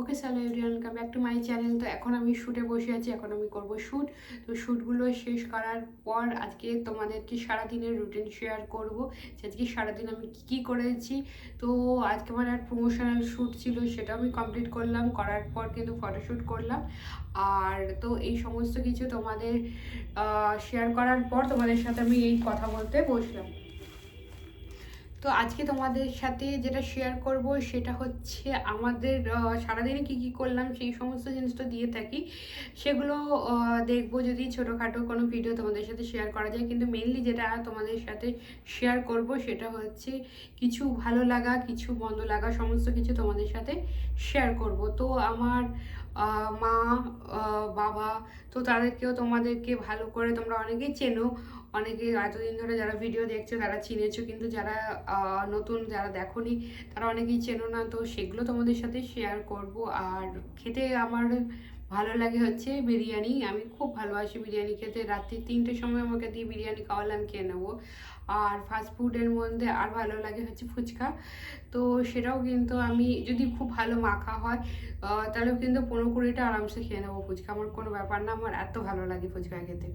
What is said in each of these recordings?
Okay shallow everyone come back to my channel তো এখন আমি শ্যুটে বসে আছি, এখন আমি করব শ্যুট তো শ্যুটগুলো শেষ করার পর আজকে তোমাদেরকে সারাদিনের রুটিন শেয়ার করব। যে আজকে সারাদিন আমি কী কী করেছি, তো আজকে আমার আর প্রমোশনাল শ্যুট ছিল সেটা আমি কমপ্লিট করলাম। করার পর কিন্তু ফটোশ্যুট করলাম। আর তো এই সমস্ত কিছু তোমাদের শেয়ার করার পর তোমাদের সাথে আমি এই কথা বলতে বসলাম। তো আজকে তোমাদের সাথে যেটা শেয়ার করব সেটা হচ্ছে আমাদের সারাদিনে কি কি করলাম সেই সমস্ত জিনিসটা দিয়ে থাকি। সেগুলো দেখব যদি ছোটোখাটো কোনো ভিডিও তোমাদের সাথে শেয়ার করা যায়। কিন্তু মেনলি যেটা তোমাদের সাথে শেয়ার করব সেটা হচ্ছে কিছু ভালো লাগা, কিছু মন্দ লাগা, সমস্ত কিছু তোমাদের সাথে শেয়ার করব। তো আমার মা বাবা, তো তাদেরকেও তোমাদেরকে ভালো করে তোমরা অনেকেই চেনো। অনেকে এতদিন ধরে যারা ভিডিও দেখছ, তারা চিনেছো, কিন্তু যারা নতুন, যারা দেখোনি, তারা অনেকেই চেনো না। তো সেগুলো তোমাদের সাথে শেয়ার করব। আর খেতে আমার ভালো লাগে হচ্ছে বিরিয়ানি। আমি খুব ভালোবাসি বিরিয়ানি খেতে। রাত্রি তিনটের সময় আমাকে দিয়ে বিরিয়ানি খাওয়ালে আমি খেয়ে নেব। আর ফাস্ট ফুডের মধ্যে আর ভালো লাগে হচ্ছে ফুচকা। তো সেটাও কিন্তু আমি যদি খুব ভালো মাখা হয় তাহলেও কিন্তু পনেরো কুড়িটা আরামসে খেয়ে নেব ফুচকা। আমার কোনো ব্যাপার না। আমার এত ভালো লাগে ফুচকা খেতে।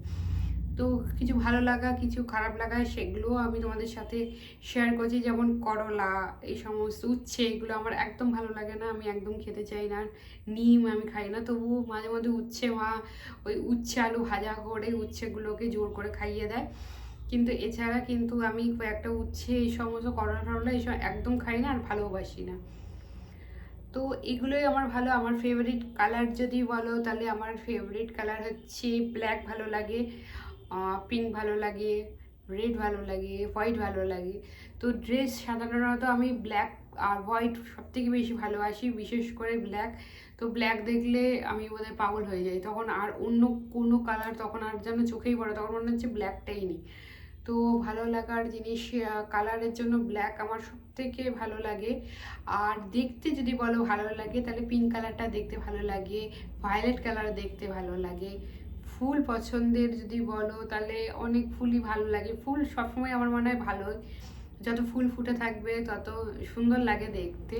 তো কিছু ভালো লাগা, কিছু খারাপ লাগা, সেগুলোও আমি তোমাদের সাথে শেয়ার করছি। যেমন করলা, এই সমস্ত উচ্ছে, এগুলো আমার একদম ভালো লাগে না। আমি একদম খেতে চাই না। নিম আমি খাই না। তবুও মাঝে মধ্যে উচ্ছে, মা ওই উচ্ছে আলু ভাজা করে উচ্ছেগুলোকে জোর করে খাইয়ে দেয়। কিন্তু এছাড়া কিন্তু আমি কয়েকটা উচ্ছে, এই সমস্ত করলা টরলা এইসব একদম খাই না আর ভালোবাসি না। তো এগুলোই আমার ভালো। আমার ফেভারিট কালার যদি বলো, তাহলে আমার ফেভারিট কালার হচ্ছে ব্ল্যাক ভালো লাগে। পিঙ্ক ভালো লাগে রেড ভালো লাগে হোয়াইট ভালো লাগে। তো ড্রেস সাধারণত আমি ব্ল্যাক আর হোয়াইট সব থেকে বেশি ভালোবাসি, বিশেষ করে ব্ল্যাক তো ব্ল্যাক দেখলে আমি বোধহয় পাগল হয়ে যাই। তখন আর অন্য কোনো কালার তখন আর যেন চোখেই পড়ে তখন মনে হচ্ছে ব্ল্যাকটাই নেই। তো ভালো লাগার জিনিস কালারের জন্য ব্ল্যাক আমার সব থেকে ভালো লাগে। আর দেখতে যদি বলো ভালো লাগে, তাহলে পিঙ্ক কালারটা দেখতে ভালো লাগে ভায়োলেট কালার দেখতে ভালো লাগে। ফুল পছন্দের যদি বলো, তাহলে অনেক ফুলই ভালো লাগে। ফুল সবসময় আমার মনে হয় ভালো। যত ফুল ফুটে থাকবে, তত সুন্দর লাগে দেখতে।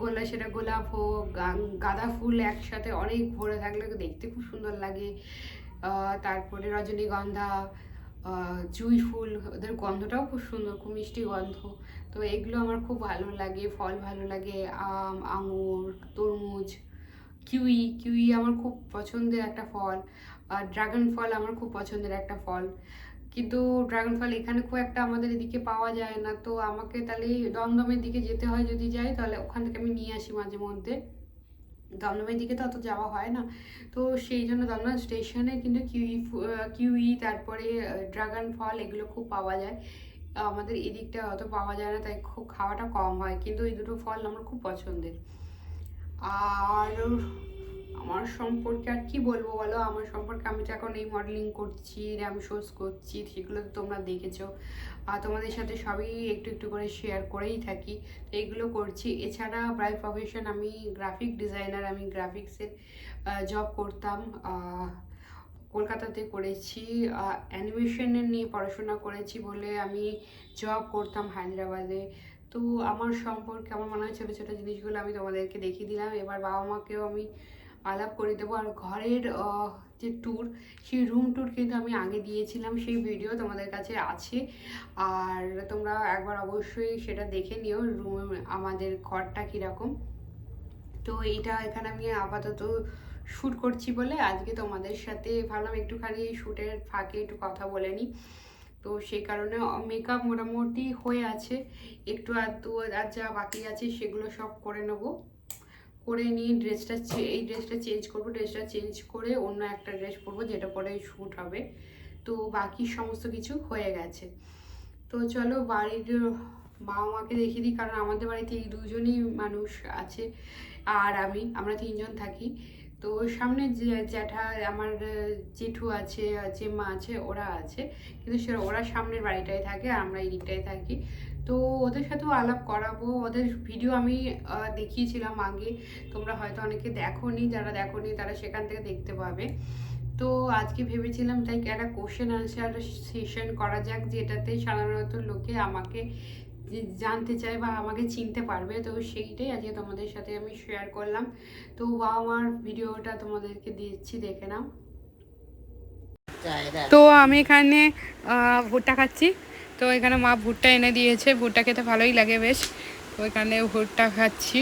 গোলা, সেটা গোলাপ হোক গাঁদা ফুল একসাথে অনেক ভরে থাকলে দেখতে খুব সুন্দর লাগে। তারপরে রজনীগন্ধা জুঁই ফুল, ওদের গন্ধটাও খুব সুন্দর, খুব মিষ্টি গন্ধ। তো এগুলো আমার খুব ভালো লাগে, ফল ভালো লাগে, আম, আঙুর, তরমুজ। কিউই কিউই আমার খুব পছন্দের একটা ফল, আর ড্রাগন ফল আমার খুব পছন্দের একটা ফল। কিন্তু ড্রাগন ফল এখানে খুব একটা আমাদের এদিকে পাওয়া যায় না, তো আমাকে তাহলে দমদমের দিকে যেতে হয় যদি যাই, তাহলে ওখান থেকে আমি নিয়ে আসি মাঝে মধ্যে। দমদমের দিকে তো অত যাওয়া হয় না, তো সেই জন্য দমদম স্টেশনে কিন্তু কিউই কিউই, তারপরে ড্রাগন ফল এগুলো খুব পাওয়া যায়। আমাদের এদিকটা অত পাওয়া যায় না, তাই খুব খাওয়াটা কম হয়, কিন্তু এই দুটো ফল আমার খুব পছন্দের। আর আমার সম্পর্কে আর কি বলব বলো? আমার সম্পর্কে আমি তো এখন এই মডেলিং করছি র্যাম শোজ করছি, সেগুলো তো তোমরা দেখেছ। আর তোমাদের সাথে সবই একটু একটু করে শেয়ার করেই থাকি। তো এইগুলো করছি। এছাড়া বাই প্রফেশন আমি গ্রাফিক ডিজাইনার আমি গ্রাফিক্সের জব করতাম। কলকাতাতে করেছি। অ্যানিমেশনের নিয়ে পড়াশোনা করেছি বলে আমি জব করতাম হায়দ্রাবাদে। তো আমার সম্পর্কে, আমার মনে হয় ছোটো ছোটো জিনিসগুলো আমি তোমাদেরকে দেখিয়ে দিলাম। এবার বাবা মাকেও আমি আলাপ করে দেবো। আর ঘরের যে ট্যুর সেই রুম ট্যুর কিন্তু আমি আগে দিয়েছিলাম। সেই ভিডিও তোমাদের কাছে আছে। আর তোমরা একবার অবশ্যই সেটা দেখে নিও রুম আমাদের ঘরটা কীরকম। তো এটা এখানে আমি আপাতত শ্যুট করছি বলে আজকে তোমাদের সাথে ভাবলাম একটুখানি শ্যুটের ফাঁকে একটু কথা বলে নিই। তো সেই কারণে মেকআপ মোটামুটি হয়ে আছে। একটু আর দু আর যা বাকি আছে সেগুলো সব করে নেব। করে নিয়ে ড্রেসটা এই ড্রেসটা চেঞ্জ করব ড্রেসটা চেঞ্জ করে অন্য একটা ড্রেস পরবো যেটা পরে শ্যুট হবে। তো বাকি সমস্ত কিছু হয়ে গেছে। তো চলো বাড়ির বাবা মাকে দেখিয়ে দিই, কারণ আমাদের বাড়িতে এই দুজনই মানুষ আছে, আর আমি, আমরা তিনজন থাকি। তো সামনে জ্যাঠা, আমার জেঠু আছে জেম্মা আছে, ওরা আছে। কিন্তু সে, ওরা সামনের বাড়িটায় থাকে আর আমরা এই দিকটায় থাকি। তো ওদের সাথেও আলাপ করাবো। ওদের ভিডিও আমি দেখিয়েছিলাম আগে। তোমরা হয়তো অনেকে দেখোনি, যারা দেখোনি তারা সেখান থেকে দেখতে পাবে। তো আজকে ভেবেছিলাম তাই একটা কোশ্চেন আনসার সেশন করা যাক, যেটাতে সাধারণত লোকে আমাকে জানতে চায় বা আমাকে চিনতে পারবে তো সেইটাই আজকে তোমাদের সাথে আমি শেয়ার করলাম। তো বাবা আমার ভিডিওটা তোমাদেরকে দিচ্ছি দেখে নাও। তো আমি এখানে ভুট্টা খাচ্ছি। তো এখানে মা ভুট্টা এনে দিয়েছে ভুট্টা খেতে ভালোই লাগে বেশ। তো এখানে ভুট্টা খাচ্ছি।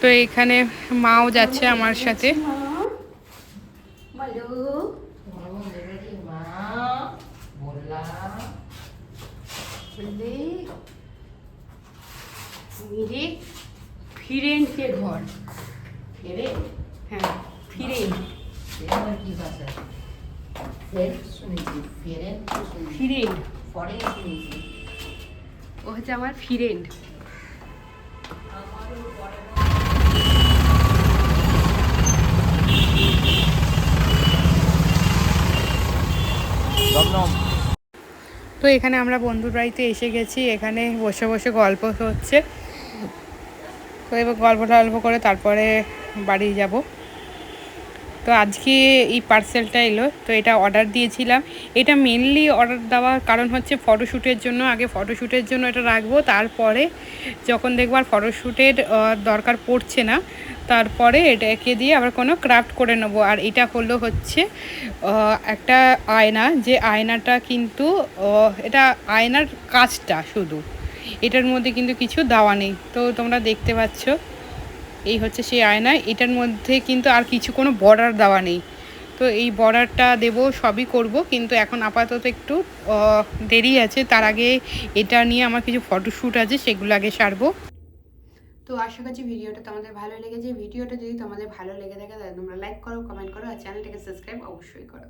তো এখানে মাও যাচ্ছে আমার সাথে। ফিরেন্সে ঘর। হ্যাঁ ফিরেন। ফিরেন ও হচ্ছে আমার ফিরেন্ড তো এখানে আমরা বন্ধুর বাড়িতে এসে গেছি। এখানে বসে বসে গল্প হচ্ছে। এবার গল্প টল্প করে তারপরে বাড়ি যাব। তো আজকে এই পার্সেলটা এলো, তো এটা অর্ডার দিয়েছিলাম। এটা মেনলি অর্ডার দেওয়ার কারণ হচ্ছে ফটোশ্যুটের জন্য, আগে ফটোশ্যুটের জন্য এটা রাখব, তারপরে যখন দেখব আর ফটোশ্যুটের দরকার পড়ছে না, তারপরে এটাকে দিয়ে আবার কোনো ক্রাফট করে নেব। আর এটা হলো হচ্ছে একটা আয়না, যে আয়নাটা কিন্তু এটা আয়নার কাজটা শুধু। এটার মধ্যে কিন্তু কিছু দেওয়া নেই। তো তোমরা দেখতে পাচ্ছ, এই হচ্ছে সেই আয়না। এটার মধ্যে কিন্তু আর কিছু কোনো বর্ডার দেওয়া নেই। তো এই বর্ডারটা দেবো, সবই করব, কিন্তু এখন আপাতত একটু দেরি আছে। তার আগে এটা নিয়ে আমার কিছু ফটোশ্যুট আছে, সেগুলো আগে সারবো। তো আশা করছি ভিডিওটা তোমাদের ভালো লেগেছে। ভিডিওটা যদি তোমাদের ভালো লেগে থাকে, তাহলে তোমরা লাইক করো কমেন্ট করো, আর চ্যানেলটাকে সাবস্ক্রাইব অবশ্যই করো।